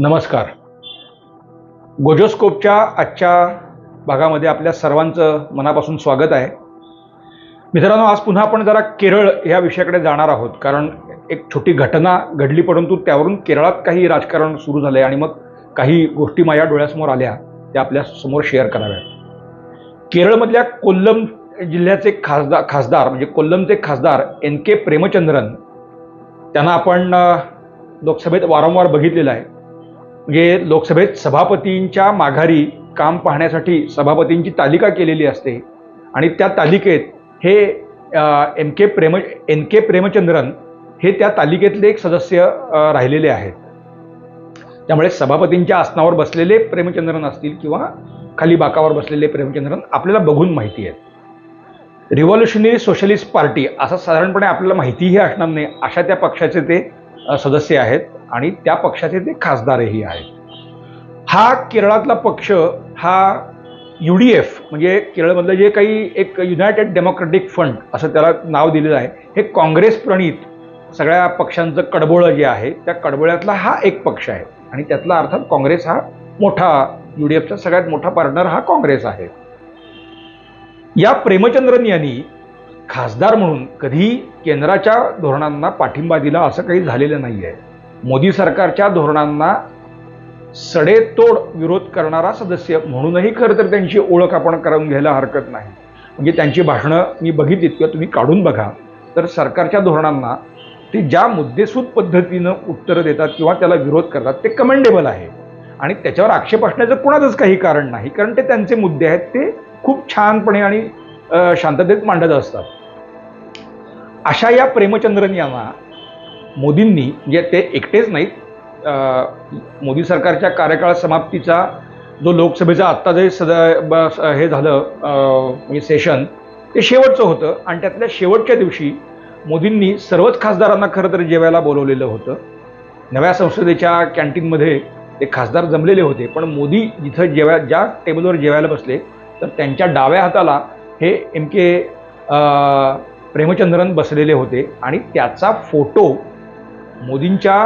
नमस्कार. गोजोस्कोपच्या आजच्या भागामध्ये आपल्या सर्वांचं मनापासून स्वागत आहे. मित्रांनो आज पुन्हा आपण जरा केरळ या विषयाकडे जाणार आहोत. कारण एक छोटी घटना घडली परंतु त्यावरून केरळात काही राजकारण सुरू झालं आणि मग काही गोष्टी माझ्या डोळ्यासमोर आल्या त्या आपल्यासमोर शेअर कराव्यात. केरळमधल्या कोल्लम जिल्ह्याचे खासदार खासदार म्हणजे कोल्लमचे खासदार एन के प्रेमचंद्रन त्यांना आपण लोकसभेत वारंवार बघितलेलं आहे. म्हणजे लोकसभेत सभापतींच्या माघारी काम पाहण्यासाठी सभापतींची तालिका केलेली असते. आणि त्या तालिकेत हे M K Prem N K Premachandran हे त्या तालिकेतले एक सदस्य राहिलेले आहेत. त्यामुळे सभापतींच्या आसनावर बसलेले प्रेमचंद्रन असतील किंवा खाली बाकावर बसलेले प्रेमचंद्रन आपल्याला बघून माहिती आहेत. रिव्हॉल्युशनरी सोशलिस्ट पार्टी असं साधारणपणे आपल्याला माहितीही असणार नाही. अशा त्या पक्षाचे ते सदस्य आहेत आणि त्या पक्षाचे ते खासदारही आहेत. हा केरळातला पक्ष हा यू डी एफ म्हणजे केरळमधलं जे काही एक युनायटेड डेमोक्रॅटिक फंड असं त्याला नाव दिलेलं आहे हे काँग्रेस प्रणीत सगळ्या पक्षांचं कडबोळं जे आहे त्या कडबोळ्यातला हा एक पक्ष आहे. आणि त्यातला अर्थात काँग्रेस हा मोठा यू डी एफचा सगळ्यात मोठा पार्टनर हा काँग्रेस आहे. या प्रेमचंद्रन यांनी खासदार म्हणून कधी केंद्राच्या धोरणांना पाठिंबा दिला असं काही झालेलं नाही आहे मोदी सरकारच्या धोरणांना सडेतोड विरोध करणारा सदस्य म्हणूनही खरं तर त्यांची ओळख आपण करून घ्यायला हरकत नाही. म्हणजे त्यांची भाषणं मी बघितलीत किंवा तुम्ही काढून बघा. तर सरकारच्या धोरणांना ते ज्या मुद्देसूद पद्धतीनं उत्तरं देतात किंवा त्याला विरोध करतात ते कमेंडेबल आहे. आणि त्याच्यावर आक्षेप असण्याचं कुणाचंच काही कारण नाही. कारण ते त्यांचे मुद्दे आहेत ते खूप छानपणे आणि शांततेत मांडत असतात. अशा या प्रेमचंद्रन यांना मोदींनी म्हणजे ते एकटेच नाहीत मोदी सरकारच्या कार्यकाळ समाप्तीचा जो लोकसभेचा आत्ता जे सदा हे झालं म्हणजे सेशन ते शेवटचं होतं. आणि त्यातल्या शेवटच्या दिवशी मोदींनी सर्वच खासदारांना खरं तर जेवायला बोलवलेलं होतं. नव्या संसदेच्या कॅन्टीनमध्ये ते खासदार जमलेले होते. पण मोदी जिथं जेव्हा ज्या टेबलवर जेवायला बसले तर त्यांच्या डाव्या हाताला हे एम के प्रेमचंद्रन बसलेले होते आणि त्याचा फोटो मोदींच्या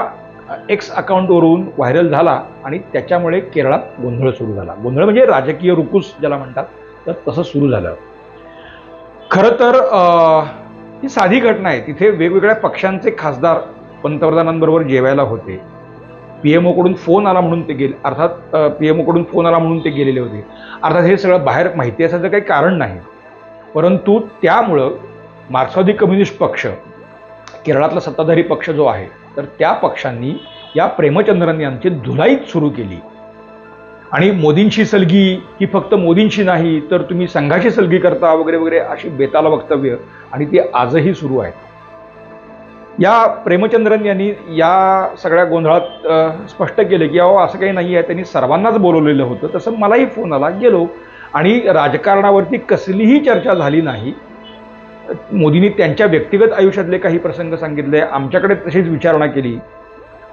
एक्स अकाउंटवरून व्हायरल झाला आणि त्याच्यामुळे केरळात गोंधळ सुरू झाला. गोंधळ म्हणजे राजकीय रुकूस ज्याला म्हणतात तर तसं सुरू झालं. खरं तर ही साधी घटना आहे. तिथे वेगवेगळ्या पक्षांचे खासदार पंतप्रधानांबरोबर जेवायला होते. पी एम ओकडून फोन आला म्हणून ते गेले अर्थात पी एम ओकडून फोन आला म्हणून ते गेलेले होते. अर्थात हे सगळं बाहेर माहिती असायचं काही कारण नाही. परंतु त्यामुळं मार्क्सवादी कम्युनिस्ट पक्ष केरळातला सत्ताधारी पक्ष जो आहे तर त्या पक्षांनी या प्रेमचंद्रन यांची धुलाईच सुरू केली. आणि मोदींची सलगी ही फक्त मोदींची नाही तर तुम्ही संघाची सलगी करता वगैरे वगैरे अशी बेताला वक्तव्य आणि ती आजही सुरू आहेत. या प्रेमचंद्रन यांनी या सगळ्या गोंधळात स्पष्ट केलं की अहो असं काही नाही आहे त्यांनी सर्वांनाच बोलवलेलं होतं तसं मलाही फोन आला गेलो. आणि राजकारणावरती कसलीही चर्चा झाली नाही मोदींनी त्यांच्या व्यक्तिगत आयुष्यातले काही प्रसंग सांगितले आमच्याकडे तशीच विचारणा केली.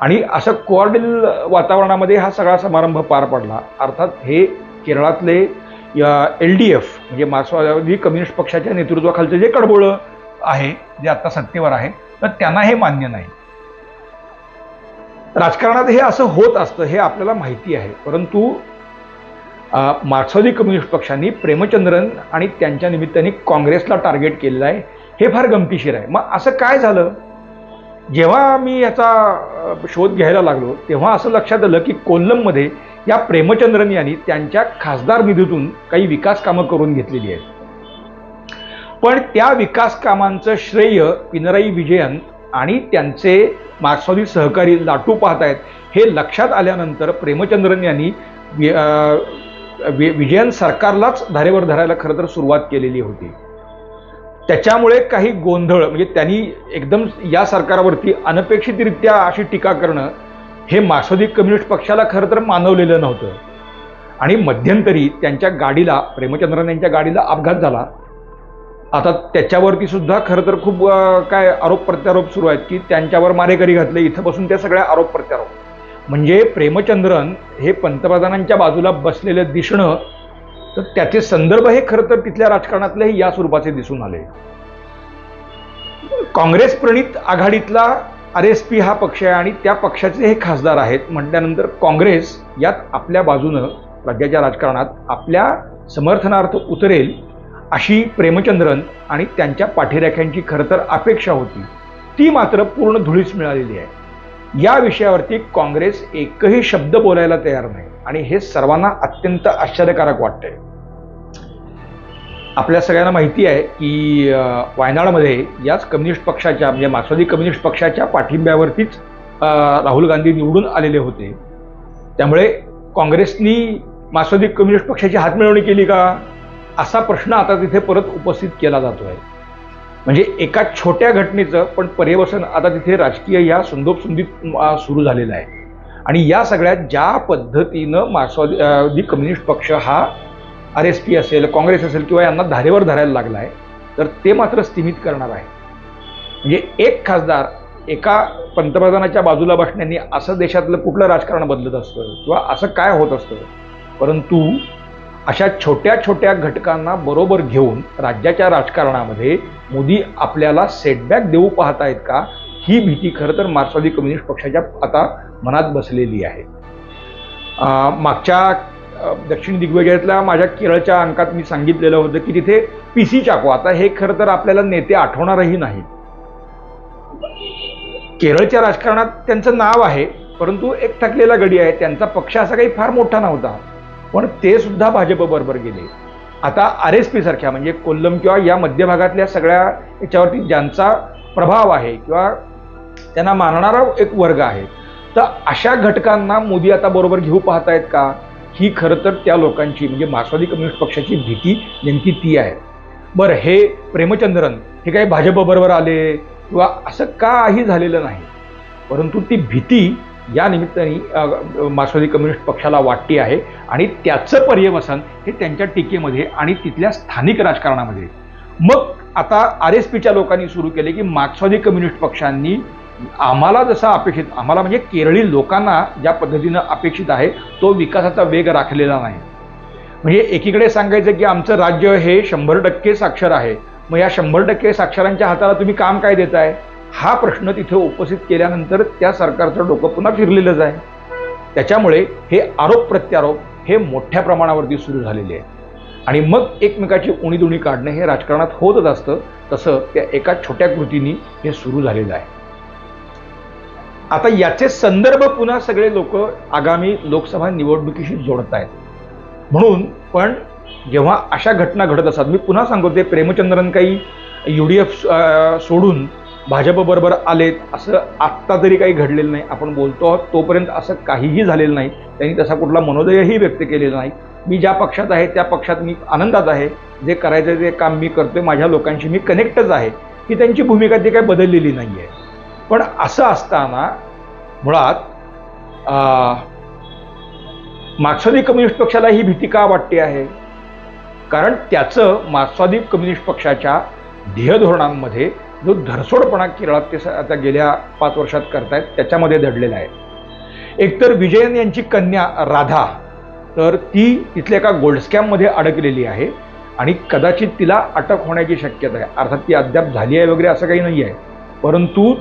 आणि असं कोऑर्डिनल वातावरणामध्ये हा सगळा समारंभ पार पडला. अर्थात हे केरळातले एल डी एफ म्हणजे मार्क्सवादी कम्युनिस्ट पक्षाच्या नेतृत्वाखालचं जे कडबोळं आहे जे आत्ता सत्तेवर आहे तर त्यांना हे मान्य नाही. राजकारणात हे असं होत असतं हे आपल्याला माहिती आहे. परंतु मार्क्सवादी कम्युनिस्ट पक्षांनी प्रेमचंद्रन आणि त्यांच्या निमित्ताने काँग्रेसला टार्गेट केलेलं आहे. हे फार गमतीशीर आहे. मग असं काय झालं? जेव्हा मी याचा शोध घ्यायला लागलो तेव्हा असं लक्षात आलं की कोल्लममध्ये या प्रेमचंद्रन यांनी त्यांच्या खासदार निधीतून काही विकास कामं करून घेतलेली आहेत. पण त्या विकास कामांचं श्रेय पिनराई विजयन आणि त्यांचे मार्क्सवादी सहकारी लाटू पाहत आहेत हे लक्षात आल्यानंतर प्रेमचंद्रन यांनी वि- विजयन सरकारलाच धारेवर धरायला खरं तर सुरुवात केलेली होती. त्याच्यामुळे काही गोंधळ म्हणजे त्यांनी एकदम या सरकारवरती अनपेक्षितरित्या अशी टीका करणं हे मार्क्सवादी कम्युनिस्ट पक्षाला खरं तर मानवलेलं नव्हतं. आणि मध्यंतरी त्यांच्या गाडीला प्रेमचंद्रन यांच्या गाडीला अपघात झाला. आता त्याच्यावरती सुद्धा खरं तर खूप काय आरोप प्रत्यारोप सुरू आहेत की त्यांच्यावर मारेकरी घातले इथं बसून त्या सगळ्या आरोप प्रत्यारोप म्हणजे प्रेमचंद्रन हे पंतप्रधानांच्या बाजूला बसलेलं दिसणं तर त्याचे संदर्भ हे खरं तर तिथल्या राजकारणातलेही या स्वरूपाचे दिसून आले. काँग्रेस प्रणित आघाडीतला आर एस पी हा पक्ष आहे आणि त्या पक्षाचे हे खासदार आहेत. म्हटल्यानंतर काँग्रेस यात आपल्या बाजूनं राज्याच्या राजकारणात आपल्या समर्थनार्थ उतरेल अशी प्रेमचंद्रन आणि त्यांच्या पाठीराख्यांची खरं तर अपेक्षा होती. ती मात्र पूर्ण धुळीस मिळालेली आहे. या विषयावरती काँग्रेस एकही शब्द बोलायला तयार नाही. आणि हे सर्वांना अत्यंत आश्चर्यकारक वाटतंय. आपल्या सगळ्यांना माहिती आहे की वायनाडमध्ये याच कम्युनिस्ट पक्षाच्या म्हणजे मार्क्सवादी कम्युनिस्ट पक्षाच्या पाठिंब्यावरतीच राहुल गांधी निवडून आलेले होते. त्यामुळे काँग्रेसनी मार्क्सवादी कम्युनिस्ट पक्षाची हातमिळवणी केली का? असा प्रश्न आता तिथे परत उपस्थित केला जातो आहे म्हणजे एका छोट्या घटनेचं पण पर्यवसन आता तिथे राजकीय या सुंदोप सुंदीत सुरू झालेलं आहे. आणि या सगळ्यात ज्या पद्धतीनं मार्क्सवादी दी कम्युनिस्ट पक्ष हा आर एस पी असेल काँग्रेस असेल किंवा यांना धारेवर धरायला लागला आहे तर ते मात्र स्थिमित करणार आहे. म्हणजे एक खासदार एका पंतप्रधानाच्या बाजूला बसण्याने असं देशातलं कुठलं राजकारण बदलत असतं किंवा असं काय होत असतं परंतु अशा छोट्या छोट्या घटकांना बरोबर घेऊन राज्याच्या राजकारणामध्ये मोदी आपल्याला सेटबॅक देऊ पाहतायत का? ही भीती खरं तर मार्क्सवादी कम्युनिस्ट पक्षाच्या आता मनात बसलेली आहे. मागच्या दक्षिण दिग्विजयातल्या माझ्या केरळच्या अंकात मी सांगितलेलं होतं की तिथे पी सी चाको. आता हे खरं तर आपल्याला नेते आठवणारही नाही केरळच्या राजकारणात त्यांचं नाव आहे परंतु एक थकलेला गडी आहे. त्यांचा पक्ष असा काही फार मोठा नव्हता. पण ते सुद्धा भाजप बरोबर गेले. आता आर एस पी सारख्या म्हणजे कोल्लम किंवा या मध्य भागातल्या सगळ्या याच्यावरती ज्यांचा प्रभाव आहे किंवा त्यांना मानणारा एक वर्ग आहे तर अशा घटकांना मोदी आता बरोबर घेऊ पाहतायत का? ही खरं तर त्या लोकांची म्हणजे मार्क्सवादी कम्युनिस्ट पक्षाची भीती नेमकी ती आहे. बरं हे प्रेमचंद्रन हे काही भाजपबरोबर आले किंवा असं काही झालेलं नाही परंतु ती भीती या निमित्ताने मार्क्सवादी कम्युनिस्ट पक्षाला वाटते आहे आणि त्याचं पर्यवसन हे त्यांच्या टीकेमध्ये आणि तिथल्या स्थानिक राजकारणामध्ये. मग आता आर एस पीच्या लोकांनी सुरू केले की मार्क्सवादी कम्युनिस्ट पक्षांनी आम्हाला जसा अपेक्षित आम्हाला म्हणजे केरळी लोकांना ज्या पद्धतीनं अपेक्षित आहे तो विकासाचा वेग राखलेला नाही. म्हणजे एकीकडे सांगायचं की आमचं राज्य हे शंभर टक्के साक्षर आहे. मग या शंभर टक्के साक्षरांच्या हाताला तुम्ही काम काय देताय? हा प्रश्न तिथे उपस्थित केल्यानंतर त्या सरकारचं डोकं पुन्हा फिरलेलंच आहे. त्याच्यामुळे हे आरोप प्रत्यारोप हे मोठ्या प्रमाणावरती सुरू झालेले आहे आणि मग एकमेकाची उणीदुणी काढणं हे राजकारणात होतच असतं. तसं त्या एका छोट्या कृतीनी हे सुरू झालेलं आहे. आता याचे संदर्भ पुन्हा सगळे लोक आगामी लोकसभा निवडणुकीशी जोडत आहेत. म्हणून पण जेव्हा अशा घटना घडत असतात मी पुन्हा सांगतो ते प्रेमचंद्रन काही यू डी एफ सोडून भाजपबरोबर आलेत असं आत्ता तरी काही घडलेलं नाही. आपण बोलतो आहोत तोपर्यंत असं काहीही झालेलं नाही. त्यांनी तसा कुठला मनोदयही व्यक्त केलेला नाही. मी ज्या पक्षात आहे त्या पक्षात मी आनंदात आहे. जे करायचं ते काम मी करतोय माझ्या लोकांशी मी कनेक्टच आहे. की त्यांची भूमिका ती काही बदललेली नाही आहे पण असं असताना मुळात मार्क्सवादी कम्युनिस्ट पक्षाला ही भीती का वाटते आहे? कारण त्याचं मार्क्सवादी कम्युनिस्ट पक्षाच्या ध्येयधोरणांमध्ये जो धरसोडपणा केरळात ते स- आता गेल्या पाच वर्षात करतायत त्याच्यामध्ये दडलेला आहे. एकतर विजयन यांची कन्या राधा तर ती तिथल्या एका गोल्ड स्कॅममध्ये अडकलेली आहे आणि कदाचित तिला अटक होण्याची शक्यता आहे. अर्थात ती अद्याप झाली आहे वगैरे असं काही नाही आहे परंतु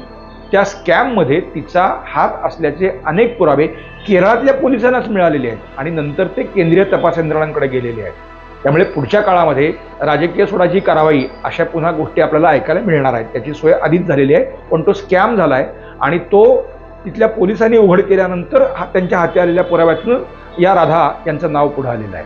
त्या स्कॅममध्ये तिचा हात असल्याचे अनेक पुरावे केरळातल्या पोलिसांनाच मिळालेले आहेत आणि नंतर ते केंद्रीय तपास यंत्रणांकडे गेलेले आहेत. त्यामुळे पुढच्या काळामध्ये राजकीय सोडाची कारवाई अशा पुन्हा गोष्टी आपल्याला ऐकायला मिळणार आहेत. त्याची सोय आधीच झालेली आहे पण तो स्कॅम झाला आहे आणि तो तिथल्या पोलिसांनी उघड केल्यानंतर हा त्यांच्या हाती आलेल्या पुराव्यातून या राधा यांचं नाव पुढे आलेलं आहे.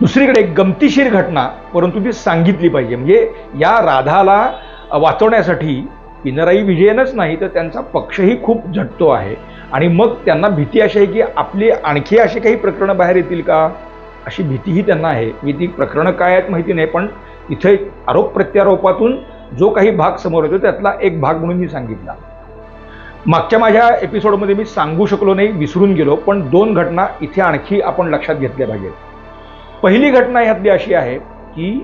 दुसरीकडे एक गमतीशीर घटना परंतु ती सांगितली पाहिजे. म्हणजे या राधाला वाचवण्यासाठी पिनराई विजयनच नाही तर त्यांचा पक्षही खूप झटतो आहे. आणि मग त्यांना भीती अशी आहे की आपली आणखी अशी काही प्रकरणं बाहेर येतील का? अशी भीतीही त्यांना आहे. मी ती प्रकरणं काय आहेत माहिती नाही पण इथे आरोप प्रत्यारोपातून जो काही भाग समोर येतो त्यातला एक भाग म्हणून मी सांगितला. मागच्या माझ्या एपिसोडमध्ये मी सांगू शकलो नाही विसरून गेलो पण दोन घटना इथे आणखी आपण लक्षात घेतल्या पाहिजेत. पहिली घटना ह्यातली अशी आहे की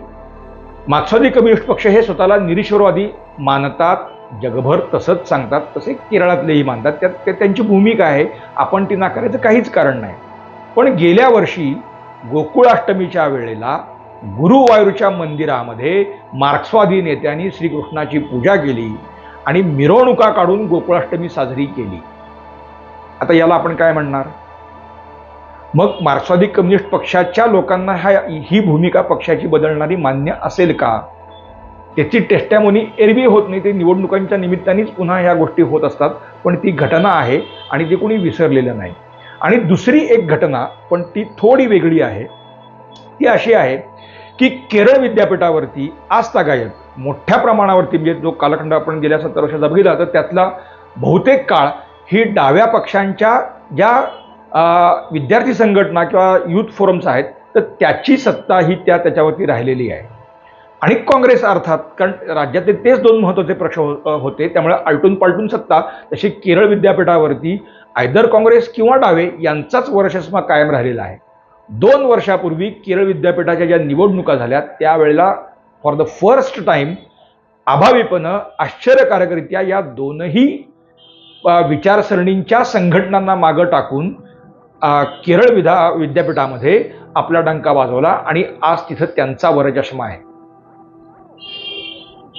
मार्क्सवादी कम्युनिस्ट पक्ष हे स्वतःला निरीश्वरवादी मानतात जगभर तसंच सांगतात तसे केरळातलेही मानतात. त्यात ते त्यांची भूमिका आहे आपण ती नाकारायचं काहीच कारण नाही. पण गेल्या वर्षी गोकुळाष्टमीच्या वेळेला गुरुवायूरच्या मंदिरामध्ये मार्क्सवादी नेत्यांनी श्रीकृष्णाची पूजा केली आणि मिरवणुका काढून गोकुळाष्टमी साजरी केली. आता याला आपण काय म्हणणार? मग मार्क्सवादी कम्युनिस्ट पक्षाच्या लोकांना ह्या ही भूमिका पक्षाची बदलणारी मान्य असेल का? त्याची टेस्टॅमोनी एरवी होत नाही ते निवडणुकांच्या निमित्तानेच पुन्हा ह्या गोष्टी होत असतात पण ती घटना आहे आणि ती कोणी विसरलेलं नाही. आणि दुसरी एक घटना पण ती थोडी वेगळी आहे ती अशी आहे की केरळ विद्यापीठावरती आज तागायत मोठ्या प्रमाणावरती म्हणजे जो कालखंड आपण गेल्या सत्तर वर्षाचा बघितला तर त्यातला बहुतेक काळ ही डाव्या पक्षांच्या ज्या विद्यार्थी संघटना किंवा युथ फोरम्स आहेत तर त्याची सत्ता ही त्या त्याच्यावरती राहिलेली आहे. आणि काँग्रेस अर्थात कारण राज्यातले तेच दोन महत्त्वाचे पक्ष हो, होते त्यामुळे आलटून पालटून सत्ता तशी केरळ विद्यापीठावरती आयदर काँग्रेस किंवा डावे यांचाच वर्चस्व कायम राहिलेला आहे. दोन वर्षापूर्वी केरळ विद्यापीठाच्या ज्या निवडणुका झाल्या त्यावेळेला फॉर द फर्स्ट टाईम अभावीपणं आश्चर्यकारकरित्या या दोनही विचारसरणींच्या संघटनांना मागं टाकून केरळ विधा विद्यापीठामध्ये आपला डंका वाजवला आणि आज तिथं त्यांचा वरचष्मा आहे.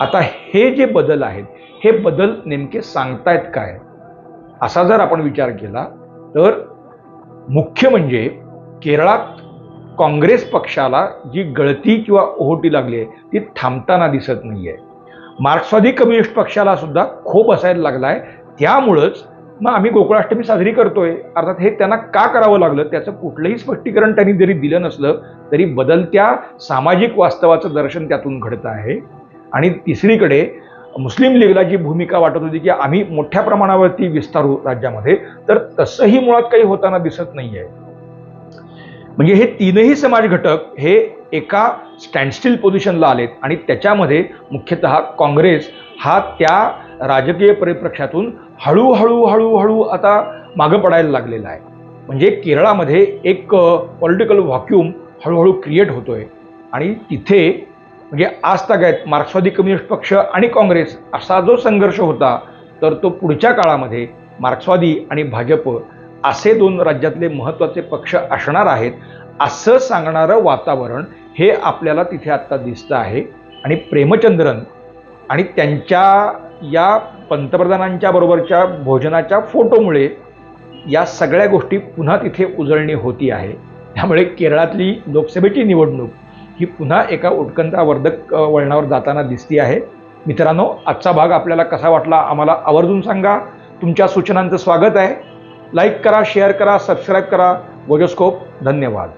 आता हे जे बदल आहेत हे बदल नेमके सांगतायत काय? असा जर आपण विचार केला तर मुख्य म्हणजे केरळात काँग्रेस पक्षाला जी गळती किंवा ओहोटी लागली आहे ती थांबताना दिसत नाही आहे मार्क्सवादी कम्युनिस्ट पक्षाला सुद्धा खोप असायला आहे. त्यामुळंच मग आम्ही गोकुळाष्टमी साजरी करतोय. अर्थात हे त्यांना का करावं लागलं? त्याचं कुठलंही स्पष्टीकरण त्यांनी जरी दिलं नसलं तरी बदलत्या सामाजिक वास्तवाचं दर्शन त्यातून घडतं आहे. आणि तिसरीकडे मुस्लिम लीगला जी भूमिका वाटत होती की आम्ही मोठ्या प्रमाणावरती विस्तारू राज्यामध्ये तर तसंही मुळात काही होताना दिसत नाहीये. म्हणजे हे तीनही समाज घटक हे एका स्टँडस्टिल पोझिशनला आलेत आणि त्याच्यामध्ये मुख्यतः काँग्रेस हा त्या राजकीय परिप्रेक्ष्यातून हळूहळू हळूहळू आता मागं पडायला लागलेला आहे. म्हणजे केरळामध्ये एक पॉलिटिकल व्हॉक्यूम हळूहळू क्रिएट होतोय. आणि तिथे म्हणजे आज तागायत मार्क्सवादी कम्युनिस्ट पक्ष आणि काँग्रेस असा जो संघर्ष होता तर तो पुढच्या काळामध्ये मार्क्सवादी आणि भाजप असे दोन राज्यातले महत्त्वाचे पक्ष असणार आहेत असं सांगणारं वातावरण हे आपल्याला तिथे आत्ता दिसतं आहे. आणि प्रेमचंद्रन आणि त्यांच्या या पंतप्रधानांच्या बरोबरच्या भोजनाच्या फोटोमुळे या सगळ्या गोष्टी पुन्हा तिथे उजळणी होती आहे. त्यामुळे केरळातली लोकसभेची निवडणूक ही पुन्हा एका उत्कंठावर्धक वळणावर जाताना दिसती आहे. मित्रांनो आजचा भाग आपल्याला कसा वाटला आम्हाला आवर्जून सांगा. तुमच्या सूचनांचं स्वागत आहे. लाईक करा शेअर करा सबस्क्राईब करा. गोजोस्कोप धन्यवाद.